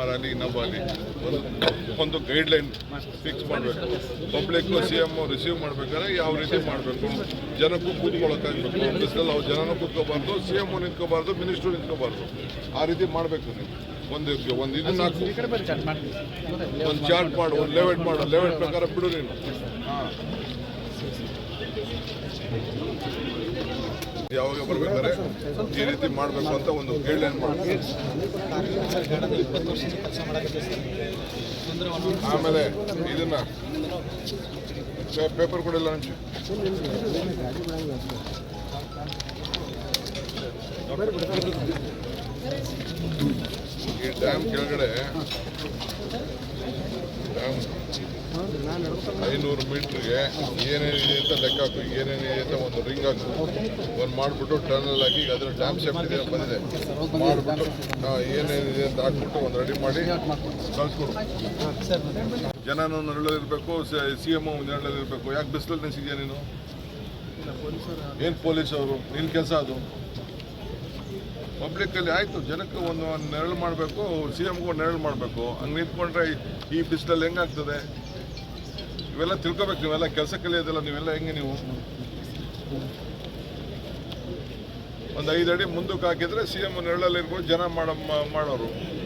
ಕುಮಾರ್ ಆಗಲಿ ಒಂದು ಒಂದು ಗೈಡ್ಲೈನ್ ಫಿಕ್ಸ್ ಮಾಡಬೇಕು ಪಬ್ಲಿಕ್ ಸಿ ಎಂ ರಿಸೀವ್ ಮಾಡ್ಬೇಕಾದ್ರೆ ಯಾವ ರೀತಿ ಮಾಡಬೇಕು? ಜನಕ್ಕೂ ಕೂತ್ಕೊಳ್ಳೋಕ್ಕಾಗಬೇಕು ಬಿಸಿಲಲ್ಲಿ ಅವ್ರು ಜನನೂ ಕೂತ್ಕೋಬಾರ್ದು ಸಿ ಎಂ ನಿಂತ್ಕೋಬಾರ್ದು ಮಿನಿಸ್ಟ್ರು ನಿಂತ್ಕೋಬಾರ್ದು. ಆ ರೀತಿ ಮಾಡಬೇಕು ನೀವು. ಒಂದು ಒಂದು ಇದನ್ನ ಒಂದು ಚಾರ್ಟ್ ಮಾಡು, ಒಂದು ಲೆವೆಟ್ ಮಾಡು. ಲೆವೆಟ್ ಪ್ರಕಾರ ಬಿಡು ನೀನು. ಹಾಂ. ಯಾವಾಗ ಬರ್ಬೇಕಾದ್ರೆ ಈ ರೀತಿ ಮಾಡಬೇಕು ಅಂತ ಒಂದು ಗೈಡ್ಲೈನ್ ಮಾಡು ಆಮೇಲೆ ಇದನ್ನ ಪೇಪರ್ ಕೊಡಿಲ್ಲ ನಂಚು ಈ ಡ್ಯಾಮ್ ಕೆಳಗಡೆ ಐನೂರು ಮೀಟ್ರಿಗೆ ಏನೇನಿದೆ ಅಂತ ಲೆಕ್ಕ ಹಾಕು ಏನೇನಿದೆ ಅಂತ ಒಂದು ರಿಂಗ್ ಹಾಕು, ಒಂದು ಮಾಡಿಬಿಟ್ಟು ಟರ್ನಲ್ ಹಾಕಿ ಅದರ ಡ್ಯಾಮ್ ಸೇಫ್ಟಿ ಬಂದಿದೆ. ಮಾಡಿಬಿಟ್ಟು ಏನೇನಿದೆ ಅಂತ ಹಾಕ್ಬಿಟ್ಟು ಒಂದು ರೆಡಿ ಮಾಡಿ ಕಳಿಸ್ಕೊಡು. ಜನನೂ ನೆರಳಲ್ಲಿರಬೇಕು ಸಿ ಎಂ ನೆರಳಲ್ಲಿರಬೇಕು ಯಾಕೆ ಬಿಸಿಲಲ್ಲಿ ನಿಲ್ಸಿದ್ಯಾ ನೀನು? ಏನು ಪೊಲೀಸ್ ಅವರು? ನಿನ್ನ ಕೆಲಸ ಅದು. ಪಬ್ಲಿಕ್ಕಲ್ಲಿ ಆಯಿತು, ಜನಕ್ಕೆ ಒಂದು ಒಂದು ನೆರಳು ಮಾಡಬೇಕು ಸಿ ಎಮ್ಗೂ ನೆರಳು ಮಾಡಬೇಕು. ಹಂಗೆ ನಿಂತ್ಕೊಂಡ್ರೆ ಈ- ಬಿಸಿಲಲ್ಲಿ ಹೆಂಗಾಗ್ತದೆ ಇವೆಲ್ಲ ತಿಳ್ಕೊಬೇಕು ನೀವೆಲ್ಲ ಕೆಲಸ ಕಲಿಯೋದಿಲ್ಲ ನೀವೆಲ್ಲ ಹೆಂಗೆ ನೀವು? ಒಂದು ಐದು ಅಡಿ ಮುಂದಕ್ಕೆ ಹಾಕಿದ್ರೆ ಸಿ ಎಂ ನೆರಳಲ್ಲಿ ಇರ್ಬೋದು, ಜನ ಮಾಡ ಮಾಡೋರು?